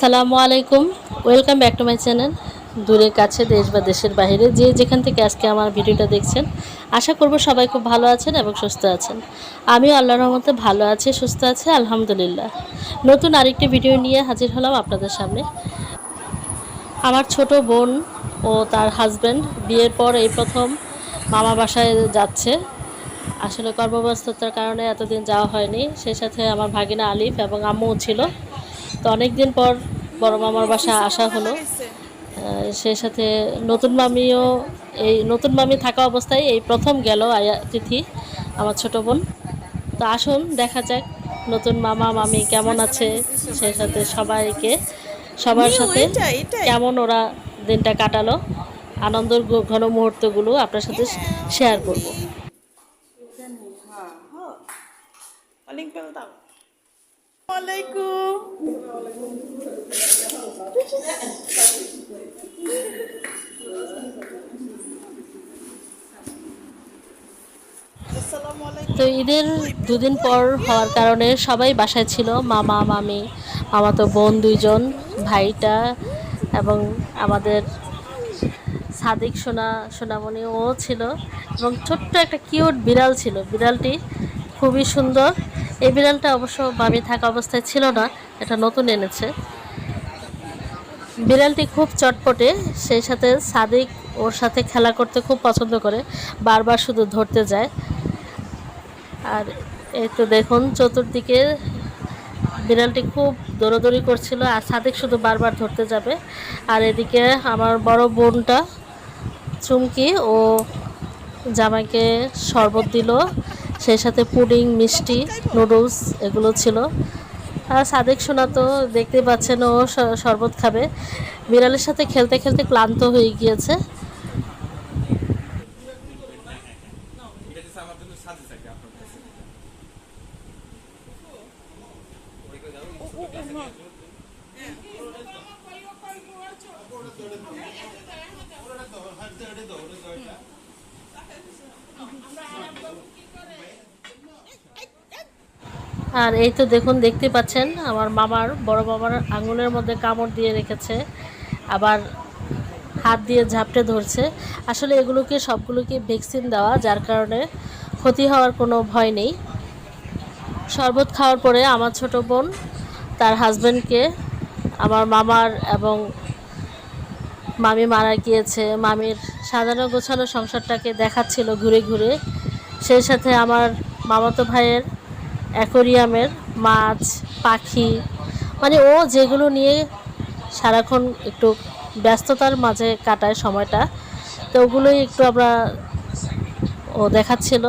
আসসালামু আলাইকুম। Welcome back to my channel দূরের কাছে, দেশ বা দেশের বাইরে, যে যেখান থেকে আজকে আমার ভিডিওটা দেখছেন, আশা করব সবাই খুব ভালো আছেন এবং সুস্থ আছেন। আমিও আল্লাহর রহমতে ভালো আছি, সুস্থ আছি, আলহামদুলিল্লাহ। নতুন আরেকটি ভিডিও নিয়ে হাজির হলাম আপনাদের সামনে। আমার ছোট বোন ও তার হাজব্যান্ড বিয়ের পর এই প্রথম মামা বাসায় যাচ্ছে। আসলে কর্মব্যস্ততার কারণে এতদিন যাওয়া হয়নি। সেই সাথে আমার ভাগিনা আলিফ এবং আম্মুও ছিল। তো অনেক দিন পর বড় মামার বাসা আসা হলো। সেই সাথে নতুন মামিও এই নতুন মামি থাকা অবস্থায় এই প্রথম গেল আয়া তিথি আমার ছোট বোন। তো আসুন দেখা যাক নতুন মামা মামি কেমন আছে সেই সাথে সবাইকে সবার সাথে। কেমন ওরা দিনটা কাটালো আনন্দের ঘন মুহূর্তগুলো আপনার সাথে শেয়ার করব। কলিং বেল দাও। ওয়ালাইকুম আসসালামু তো ঈদের দুদিন পর হওয়ার কারণে সবাই বাসায় ছিল, মামা, মামি, মামাতো বোন দুইজন, ভাইটা এবং আমাদের সাদিক সোনা, সোনামণি, ও ছিল এবং ছোট্ট একটা কিউট বিড়াল ছিল। বিড়ালটি খুবই সুন্দর। এই বিড়ালটা অবশ্য মামি থাকা অবস্থায় ছিল না, এটা নতুন এনেছে। বিড়ালটি খুব চটপটে, সেই সাথে সাদিক ওর সাথে খেলা করতে খুব পছন্দ করে, বারবার শুধু ধরতে যায়। আর এই তো দেখুন, চতুর্দিকে বিড়ালটি খুব দৌড়াদৌড়ি করছিল, আর সাদিক শুধু বারবার ধরতে যাবে। আর এদিকে আমার বড় বোনটা, চুমকি, ও জামাইকে শরবত দিল সেই সাথে পুডিং, মিষ্টি, নুডলস এগুলো ছিল। আর সাদেক সোনা তো দেখতে পাচ্ছেন, ও শরবত খাবে। বিড়ালের সাথে খেলতে খেলতে ক্লান্ত হয়ে গিয়েছে। আর এই তো দেখুন, দেখতে পাচ্ছেন, আমার মামার বড় বাবার আঙুলের মধ্যে কামড় দিয়ে রেখেছে, আবার হাত দিয়ে ঝাপটে ধরছে। আসলে এগুলোকে, সবগুলোকে ভ্যাকসিন দেওয়া, যার কারণে ক্ষতি হওয়ার কোনো ভয় নেই। শরবত খাওয়ার পরে আমার ছোট বোন, তার হাজব্যান্ডকে আমার মামার এবং মামি মারা গিয়েছে, মামির সাজানো গোছানো সংসারটাকে দেখাচ্ছিল ঘুরে ঘুরে। সেই সাথে আমার মামাতো ভাইয়ের অ্যাকোরিয়ামের মাছ, পাখি মানে ও যেগুলো নিয়ে সারাক্ষণ একটু ব্যস্ততার মাঝে কাটায় সময়টা, তো ওগুলোই একটু আমরা ও দেখাচ্ছিল।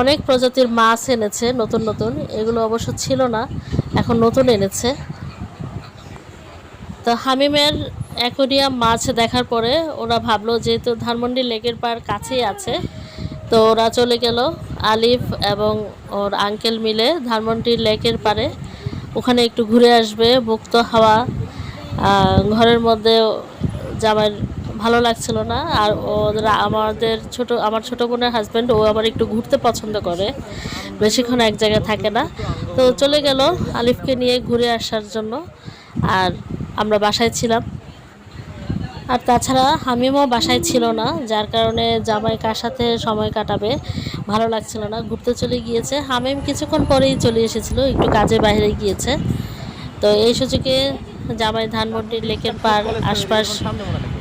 অনেক প্রজাতির মাছ এনেছে, নতুন নতুন। এগুলো অবশ্য ছিল না, এখন নতুন এনেছে। তো হামিমের অ্যাকোরিয়াম মাছ দেখার পরে ওরা ভাবলো যেহেতু ধানমন্ডি লেকের পার কাছেই আছে। তো ওরা চলে গেল আলিফ এবং ওর আঙ্কেল মিলে ধানমন্ডি লেকের পারে ওখানে একটু ঘুরে আসবে মুক্ত হাওয়া। ঘরের মধ্যে জামাই ভালো লাগছিল না। আর ওরা আমাদের ছোট, আমার ছোট বোনের হাজব্যান্ড ও আবার একটু ঘুরতে পছন্দ করে। বেশিক্ষণ এক জায়গায় থাকে না। তো চলে গেল আলিফকে নিয়ে ঘুরে আসার জন্য। আর আমরা বাসায় ছিলাম। আর তাছাড়া হামিমও বাসায় ছিল না, যার কারণে জামাই কার সাথে সময় কাটাবে ভালো লাগছিল না, ঘুরতে চলে গিয়েছে। হামিম কিছুক্ষণ পরেই চলে এসেছিল, একটু কাজে বাইরে গিয়েছে। তো এই সুযোগে জামাই ধানমন্ডি লেকের পার আশপাশ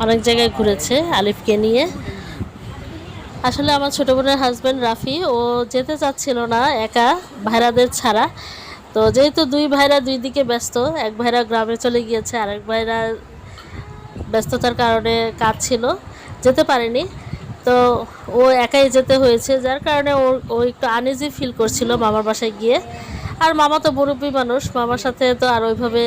অনেক জায়গায় ঘুরেছে আলিফকে নিয়ে। আসলে আমার ছোটো বোনের হাজব্যান্ড রাফি, ও যেতে চাচ্ছিল না একা ভাইরাদের ছাড়া। তো যেহেতু দুই ভাইরা দুই দিকে ব্যস্ত, এক ভাইরা গ্রামে চলে গিয়েছে, আরেক ভাইরা ব্যস্ততার কারণে কাজ ছিল, যেতে পারেনি। তো ও একাই যেতে হয়েছে, যার কারণে ও ও একটু আনইজি ফিল করছিল মামার বাসায় গিয়ে। আর মামা তো মুরব্বী মানুষ, মামার সাথে তো আর ওইভাবে,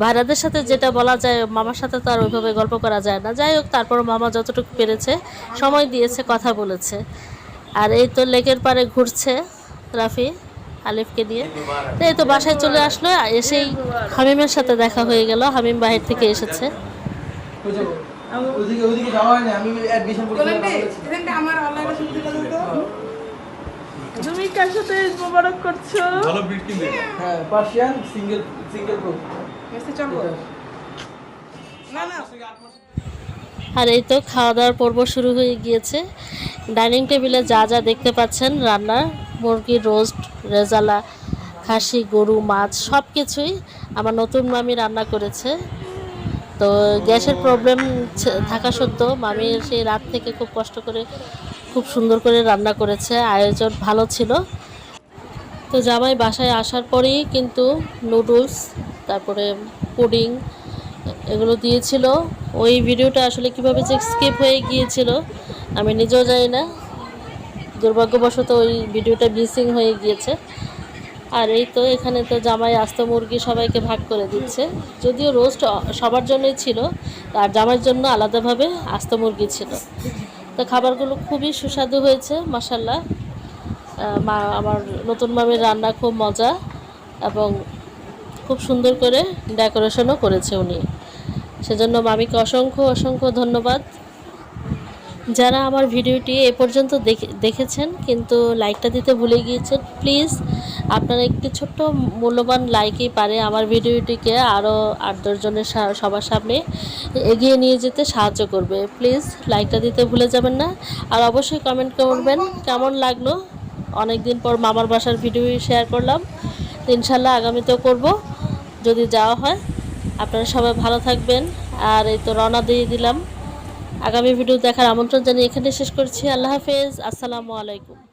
ভাইরাদের সাথে যেটা বলা যায়, মামার সাথে তো আর ওইভাবে গল্প করা যায় না। যাই হোক তারপর মামা যতটুকু পেরেছে, সময় দিয়েছে, কথা বলেছে। আর এই তো লেকের পারে ঘুরছে রাফি আলিফকে নিয়ে। তো এই তো বাসায় চলে আসলো, এসেই হামিমের সাথে দেখা হয়ে গেল, হামিম বাহির থেকে এসেছে। ওদিকে ওদিকে যাওয়া হয়নি আমি অ্যাডমিশন করতে আমার অনলাইনে শুনতে তো। তুমি কার সাথে মোবারক করছ? ভালো বিট কিনবে হ্যাঁ পার্সিয়ান সিঙ্গেল সিঙ্গেল প্রো মেসে চলবো না না। আর এই তো খাওয়া দাওয়ার পর্ব শুরু হয়ে গিয়েছে। ডাইনিং টেবিলে যা যা দেখতে পাচ্ছেন রান্না মুরগির রোস্ট রেজালা খাসি গরু মাছ সব কিছুই আমার নতুন মামি রান্না করেছে। তো গ্যাসের প্রবলেম থাকা সত্ত্বেও মামি সেই রাত থেকে খুব কষ্ট করে, খুব সুন্দর করে রান্না করেছে, আয়োজন ভালো ছিল। তো জামাই বাসায় আসার পরেই কিন্তু নুডলস তারপরে পুডিং এগুলো দিয়েছিল। ওই ভিডিওটা আসলে কীভাবে যে স্কিপ হয়ে গিয়েছিল, আমি নিজেও জানি না। দুর্ভাগ্যবশত ওই ভিডিওটা মিসিং হয়ে গিয়েছে। আর এই তো এখানে তো জামাই আস্ত মুরগি সবাইকে ভাগ করে দিচ্ছে। যদিও রোস্ট সবার জন্যই ছিল, আর জামাইয়ের জন্য আলাদাভাবে আস্ত মুরগি ছিল। তো খাবারগুলো খুবই সুস্বাদু হয়েছে মাসাল্লাহ মা, আমার নতুন মামির রান্না খুব মজা এবং খুব সুন্দর করে ডেকোরেশনও করেছে উনি। সেজন্য মামিকে অসংখ্য অসংখ্য ধন্যবাদ। যারা আমার ভিডিওটি এ পর্যন্ত দেখে, দেখেছেন, কিন্তু লাইকটা দিতে ভুলে গিয়েছেন প্লিজ আপনারা একটি ছোট্ট মূল্যবান লাইকই পারে আমার ভিডিওটিকে আরও আট দশজনের সবার সামনে এগিয়ে নিয়ে যেতে সাহায্য করবে। প্লিজ লাইকটা দিতে ভুলে যাবেন না। আর অবশ্যই কমেন্ট করবেন, কেমন লাগল? অনেক দিন পর মামার বাসার ভিডিও শেয়ার করলাম। ইনশাল্লাহ আগামীতেও করব, যদি যাওয়া হয়। আপনারা সবাই ভালো থাকবেন। আর এই তো রওনা দিয়ে দিলাম। আগামী ভিডিও দেখার আমন্ত্রণ জানিয়ে এখানে শেষ করছি। আল্লাহ হাফেজ। আসসালামু আলাইকুম।